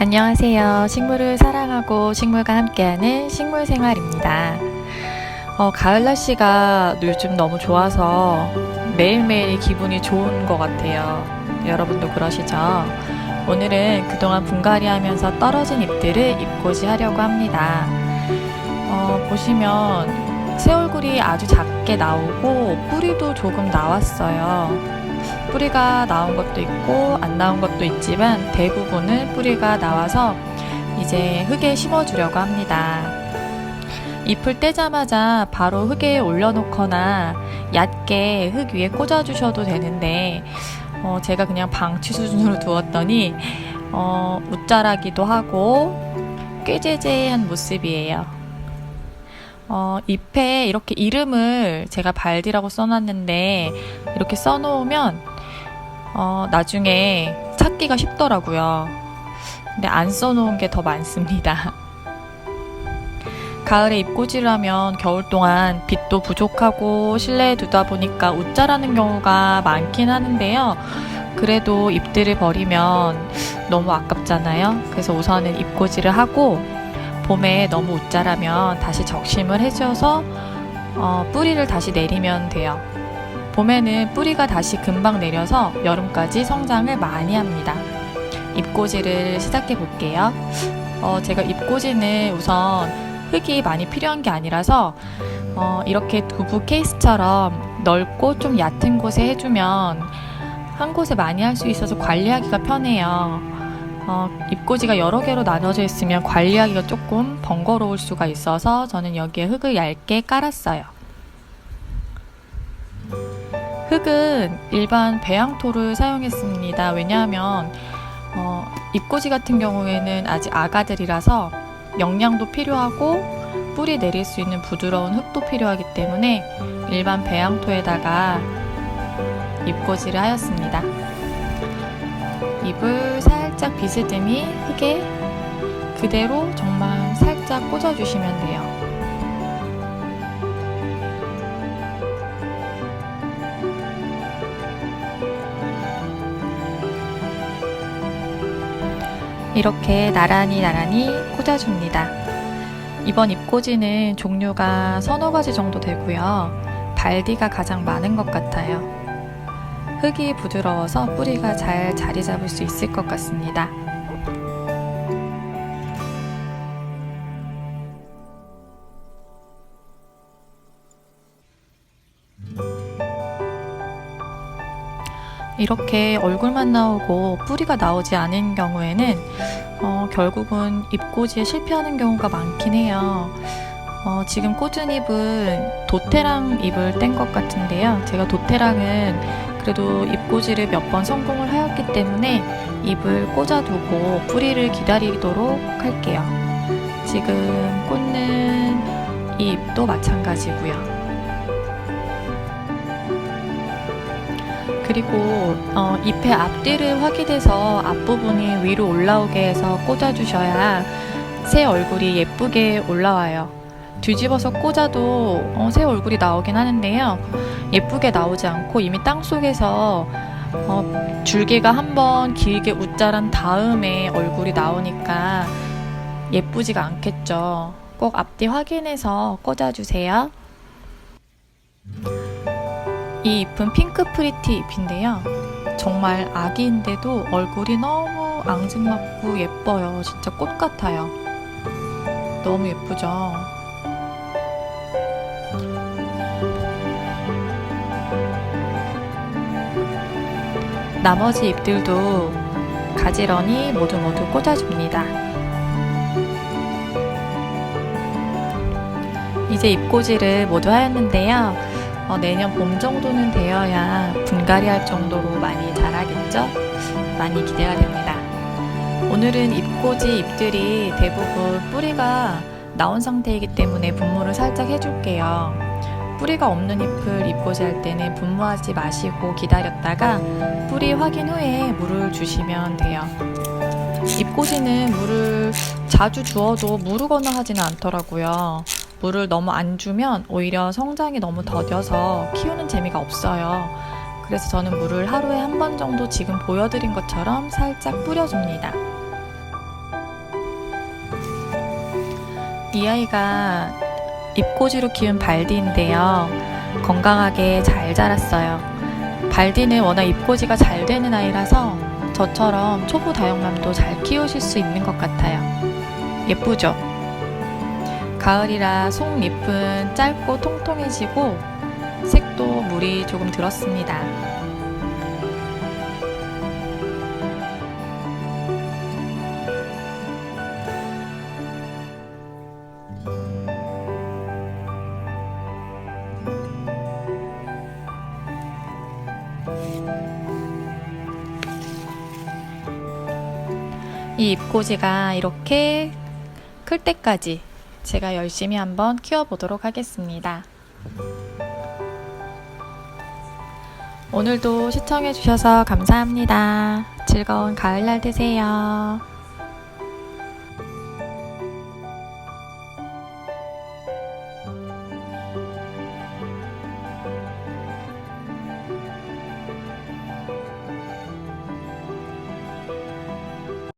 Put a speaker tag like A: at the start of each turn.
A: 안녕하세요. 식물을 사랑하고 식물과 함께하는 식물 생활입니다. 어, 가을 날씨가 요즘 너무 좋아서 매일매일 기분이 좋은 것 같아요. 여러분도 그러시죠? 오늘은 그동안 분갈이 하면서 떨어진 잎들을 잎꽂이 하려고 합니다. 어, 보시면 새 얼굴이 아주 작게 나오고 뿌리도 조금 나왔어요. 뿌리가 나온 것도 있고 안 나온 것도 있지만 대부분은 뿌리가 나와서 이제 흙에 심어 주려고 합니다. 잎을 떼자마자 바로 흙에 올려놓거나 얕게 흙 위에 꽂아 주셔도 되는데 어, 제가 그냥 방치 수준으로 두었더니 어, 웃자라기도 하고 꾀재재한 모습이에요. 어, 잎에 이렇게 이름을 제가 발디라고 써놨는데 이렇게 써놓으면 어, 나중에 찾기가 쉽더라고요. 근데 안 써놓은 게 더 많습니다. 가을에 하면 겨울 동안 빛도 부족하고 실내에 두다 보니까 웃자라는 경우가 많긴 하는데요. 그래도 잎들을 버리면 너무 아깝잖아요. 그래서 우선은 잎꽂이를 하고 봄에 너무 웃자라면 다시 적심을 해줘서 어, 뿌리를 다시 내리면 돼요. 봄에는 뿌리가 다시 금방 내려서 여름까지 성장을 많이 합니다. 잎꽂이를 시작해 볼게요. 어, 제가 잎꽂이는 우선 흙이 많이 필요한 게 아니라서 어, 이렇게 두부 케이스처럼 넓고 좀 얕은 곳에 해주면 한 곳에 많이 할 수 있어서 관리하기가 편해요. 어, 잎꽂이가 여러 개로 나눠져 있으면 관리하기가 조금 번거로울 수가 있어서 저는 여기에 흙을 얇게 깔았어요. 흙은 일반 배양토를 사용했습니다. 왜냐하면 어, 잎꽂이 같은 경우에는 아직 아가들이라서 영양도 필요하고 뿌리 내릴 수 있는 부드러운 흙도 필요하기 때문에 일반 배양토에다가 잎꽂이를 하였습니다. 잎을 살짝 비스듬히 흙에 그대로 정말 살짝 꽂아주시면 돼요. 이렇게 나란히 나란히 꽂아줍니다. 이번 잎꽂이는 종류가 서너 가지 정도 되고요. 발디가 가장 많은 것 같아요. 흙이 부드러워서 뿌리가 잘 자리 잡을 수 있을 것 같습니다. 이렇게 얼굴만 나오고 뿌리가 나오지 않은 경우에는 어, 결국은 잎꽂이에 실패하는 경우가 많긴 해요. 어, 지금 꽂은 잎은 도테랑 잎을 뗀 것 같은데요. 제가 도테랑은 그래도 잎꽂이를 몇 번 성공을 하였기 때문에 잎을 꽂아두고 뿌리를 기다리도록 할게요. 지금 꽂는 이 잎도 마찬가지고요. 그리고 어, 잎의 앞뒤를 확인해서 앞부분이 위로 올라오게 해서 꽂아주셔야 새 얼굴이 예쁘게 올라와요. 뒤집어서 꽂아도 어, 새 얼굴이 나오긴 하는데요. 예쁘게 나오지 않고 이미 땅 속에서 어, 줄기가 한번 길게 웃자란 다음에 얼굴이 나오니까 예쁘지가 않겠죠. 꼭 앞뒤 확인해서 꽂아주세요. 이 잎은 핑크 프리티 잎인데요. 정말 아기인데도 얼굴이 너무 앙증맞고 예뻐요. 진짜 꽃 같아요. 너무 예쁘죠? 나머지 잎들도 가지런히 모두 모두 꽂아줍니다. 이제 잎꽂이를 모두 하였는데요. 어, 내년 봄 정도는 되어야 분갈이 할 정도로 많이 자라겠죠? 많이 기대가 됩니다. 오늘은 잎꽂이 잎들이 대부분 뿌리가 나온 상태이기 때문에 분무를 살짝 해줄게요. 뿌리가 없는 잎을 잎꽂이 할 때는 분무하지 마시고 기다렸다가 뿌리 확인 후에 물을 주시면 돼요. 잎꽂이는 물을 자주 주어도 무르거나 하지는 않더라고요. 물을 너무 안 주면 오히려 성장이 너무 더뎌서 키우는 재미가 없어요. 그래서 저는 물을 하루에 한 번 정도 지금 보여드린 것처럼 살짝 뿌려줍니다. 이 아이가 잎꽂이로 키운 발디인데요. 건강하게 잘 자랐어요. 발디는 워낙 잎꽂이가 잘 되는 아이라서 저처럼 초보 다육맘도 잘 키우실 수 있는 것 같아요. 예쁘죠? 가을이라 속잎은 짧고 통통해지고 색도 물이 조금 들었습니다. 이 잎꽂이가 이렇게 클 때까지 제가 열심히 한번 키워보도록 하겠습니다. 오늘도 시청해주셔서 감사합니다. 즐거운 가을날 되세요.